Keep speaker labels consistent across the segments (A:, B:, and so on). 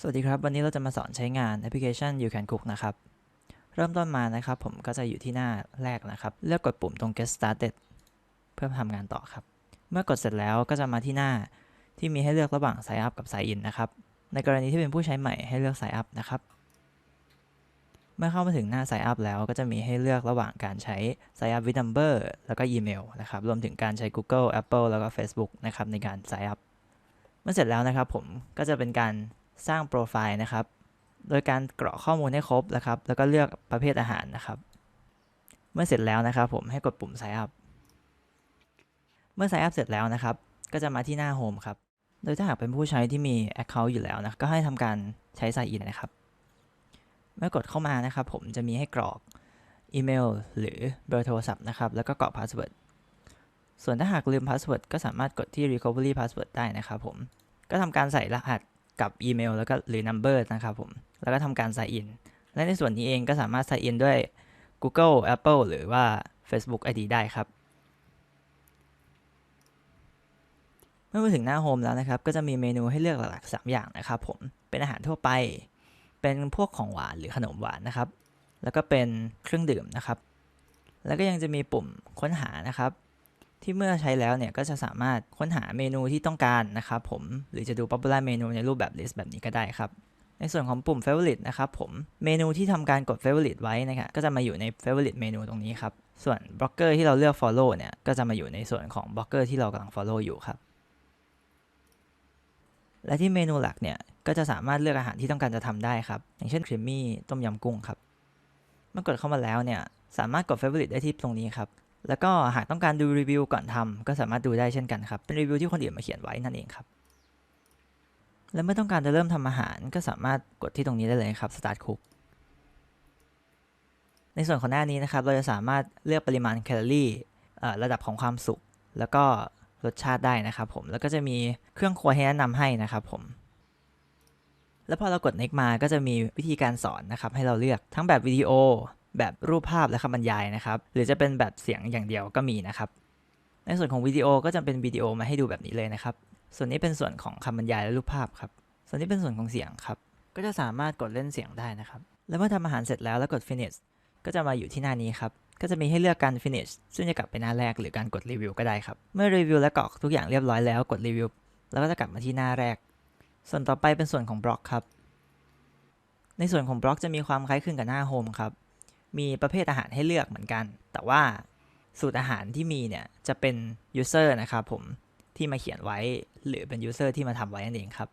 A: สวัสดีครับ วันนี้เราจะมาสอนใช้งานแอปพลิเคชัน You Can Cook นะครับ เริ่มต้นมานะครับ ผมก็จะอยู่ที่หน้าแรกนะครับ เลือกกดปุ่มตรง Get Started เพื่อทำงานต่อครับ เมื่อกดเสร็จแล้วก็จะมาที่หน้าที่มีให้เลือกระหว่าง Sign Up กับ Sign In นะครับ ในกรณีที่เป็นผู้ใช้ใหม่ให้เลือก Sign Up นะครับ เมื่อเข้ามาถึงหน้า Sign Up แล้วก็จะมีให้เลือกระหว่างการใช้ Sign Up with Number แล้วก็อีเมลนะครับ รวมถึงการใช้ Google Apple แล้วก็ Facebook นะครับในการ Sign Up เมื่อเสร็จแล้วนะครับผมก็จะเป็นการ สร้างโปรไฟล์นะครับ โดยการกรอกข้อมูลให้ครบนะครับ แล้วก็เลือกประเภทอาหารนะครับ เมื่อเสร็จแล้วนะครับ ผมให้กดปุ่ม sign up เมื่อ sign up เสร็จแล้วนะครับ ก็จะมาที่หน้า home ครับ โดยถ้าหากเป็นผู้ใช้ที่มี account อยู่แล้วนะ ก็ให้ทำการใช้ sign in นะครับ เมื่อกดเข้ามานะครับ ผมจะมีให้กรอกอีเมลหรือเบอร์โทรศัพท์นะครับ แล้วก็กรอก password ส่วนถ้าหากลืม password ก็สามารถกดที่ recovery password ได้นะครับผม ก็ทำการใส่รหัส กับอีเมลแล้วก็หรือ number นะครับผม แล้วก็ทำการ sign in และในส่วนนี้เองก็สามารถ sign in ด้วย Google Apple หรือว่า Facebook ID ได้ครับ เมื่อมาถึงหน้าโฮมแล้วนะครับ ก็จะมีเมนูให้เลือกหลักๆ 3 อย่างนะครับผม เป็นอาหารทั่วไป เป็นพวกของหวานหรือขนมหวานนะครับ แล้วก็เป็นเครื่องดื่มนะครับ แล้วก็ยังจะมีปุ่มค้นหานะครับ ที่เมื่อใช้แล้วเนี่ยก็จะสามารถค้นหาเมนูที่ต้องการนะครับผมหรือจะดู popular เมนูในรูปแบบ list แบบนี้ก็ได้ครับในส่วนของปุ่ม favorite นะครับผมเมนูที่ทำการกด favorite ไว้นะครับก็จะมาอยู่ใน favorite เมนูตรงนี้ครับส่วนบล็อกเกอร์ที่เราเลือก follow เนี่ยก็จะมาอยู่ในส่วนของบล็อกเกอร์ที่เรากำลัง follow อยู่ครับและที่เมนูหลักเนี่ยก็จะสามารถเลือกอาหารที่ต้องการจะทำได้ครับอย่างเช่นครีมมี่ต้มยำกุ้งครับเมื่อกดเข้ามาแล้วเนี่ยสามารถกด favorite ได้ที่ตรงนี้ครับ แล้วก็หากต้องการดูรีวิวก่อนทำก็สามารถดูได้เช่นกันครับเป็นรีวิวที่คนอื่นมาเขียนไว้นั่นเองครับและเมื่อต้องการจะเริ่มทำอาหารก็สามารถกดที่ตรงนี้ได้เลยครับ Start Cook ในส่วนของหน้านี้นะครับ เราจะสามารถเลือกปริมาณแคลอรี่ระดับของความสุข แล้วก็รสชาติได้นะครับผมแล้วก็จะมีเครื่องครัวให้แนะนำให้นะครับผม แล้วพอเรากด next มาก็จะมีวิธีการสอนนะครับ ให้เราเลือกทั้งแบบวิดีโอ แบบรูปภาพและคำบรรยายนะครับหรือจะเป็นแบบเสียงอย่างเดียวก็มีนะครับในส่วนของวิดีโอก็จะเป็นวิดีโอมาให้ดูแบบนี้เลยนะครับส่วนนี้เป็นส่วนของคำบรรยายและรูปภาพครับส่วนนี้เป็นส่วนของเสียงครับก็จะสามารถกดเล่นเสียงได้นะครับแล้วเมื่อทำอาหารเสร็จแล้วแล้วกด finish ก็จะมาอยู่ที่หน้านี้ครับก็จะมีให้เลือกการ finish ซึ่งจะกลับไปหน้าแรกหรือการกดรีวิวก็ได้ครับ เมื่อรีวิวและกรอกทุกอย่างเรียบร้อยแล้วกดรีวิวแล้วก็จะกลับมาที่หน้าแรก ส่วนต่อไปเป็นส่วนของบล็อกครับ ในส่วนของบล็อกจะมีความคล้ายคลึงกับหน้าโฮมครับ มีประเภทอาหารให้เลือกเหมือนกัน แต่ว่าสูตรอาหารที่มีเนี่ยจะเป็น user นะครับผมที่มาเขียนไว้หรือเป็น user ที่มาทำไว้นั่นเองครับ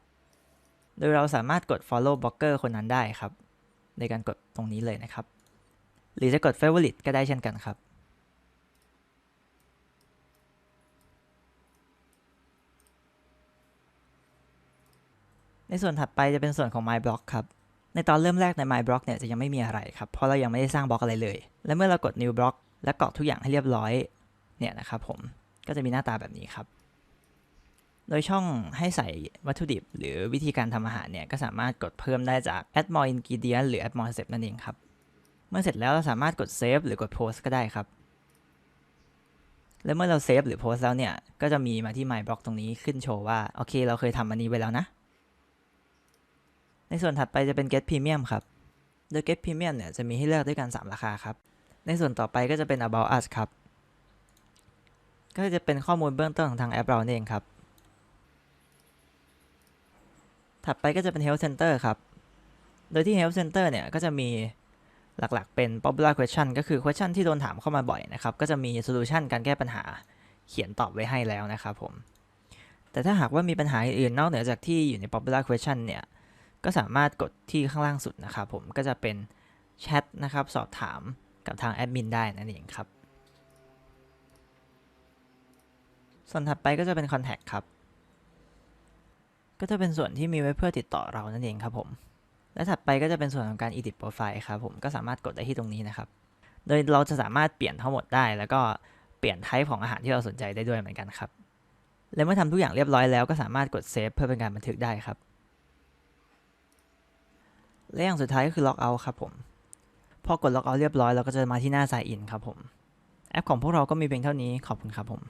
A: โดยเราสามารถกด follow blogger คนนั้นได้ครับ ในการกดตรงนี้เลยนะครับ หรือจะกด favorite ก็ได้เช่นกันครับในส่วนถัดไปจะเป็นส่วนของ my blog ครับ ในตอนเริ่มแรกใน my blog เนี่ยจะยังไม่มีอะไรครับ เพราะเรายังไม่ได้สร้างบล็อกอะไรเลย และเมื่อเรากด new block และกรอกทุกอย่างให้เรียบร้อยเนี่ยนะครับผมก็จะมีหน้าตาแบบนี้ครับ โดยช่องให้ใส่วัตถุดิบ หรือวิธีการทำอาหารเนี่ยก็สามารถกดเพิ่มได้จาก add more ingredient หรือ add more step นั่นเองครับ เมื่อเสร็จแล้วเราสามารถกด save หรือกด post ก็ได้ครับและเมื่อเราเซฟหรือโพสแล้วเนี่ย ก็จะมีมาที่ my blog ตรงนี้ขึ้นโชว์ว่า โอเค เราเคยทำอันนี้ไว้แล้วนะ ในส่วนถัดไปจะเป็น get premium ครับ โดย get premium เนี่ยจะมีให้เลือกด้วยกัน 3 ราคาครับ ในส่วนต่อไปก็จะเป็น about us ครับ ก็จะเป็นข้อมูลเบื้องต้นของทางแอปเราเองครับ ถัดไปก็จะเป็น health center ครับ โดยที่ health center เนี่ยก็จะมีหลักๆ เป็น popular question ก็คือ question ที่โดนถามเข้ามาบ่อยนะครับ ก็จะมี solution การแก้ปัญหาเขียนตอบไว้ให้แล้วนะครับผม แต่ถ้าหากว่ามีปัญหาอื่นนอกเหนือจากที่อยู่ใน popular question เนี่ย ก็สามารถกดที่ข้างล่างสุดนะครับผมก็จะเป็นแชทนะครับสอบถามกับทางแอดมินได้นั่นเองครับ ส่วนถัดไปก็จะเป็น contact ครับ ก็จะเป็นส่วนที่มีไว้เพื่อติดต่อเรานั่นเองครับผม และถัดไปก็จะเป็นส่วนของการ edit profile ครับผมก็สามารถกดได้ที่ตรงนี้นะครับ โดยเราจะสามารถเปลี่ยนทั้งหมดได้ แล้วก็เปลี่ยน type ของอาหารที่เราสนใจได้ด้วยเหมือนกันครับ และเมื่อทำทุกอย่างเรียบร้อยแล้วก็สามารถกด save เพื่อเป็นการบันทึกได้ครับ และอย่างสุดท้ายก็คือ log out ครับผม พอกด log out เรียบร้อยเราก็จะมาที่หน้า sign in ครับผม แอปของพวกเราก็มีเพียงเท่านี้ขอบคุณครับผม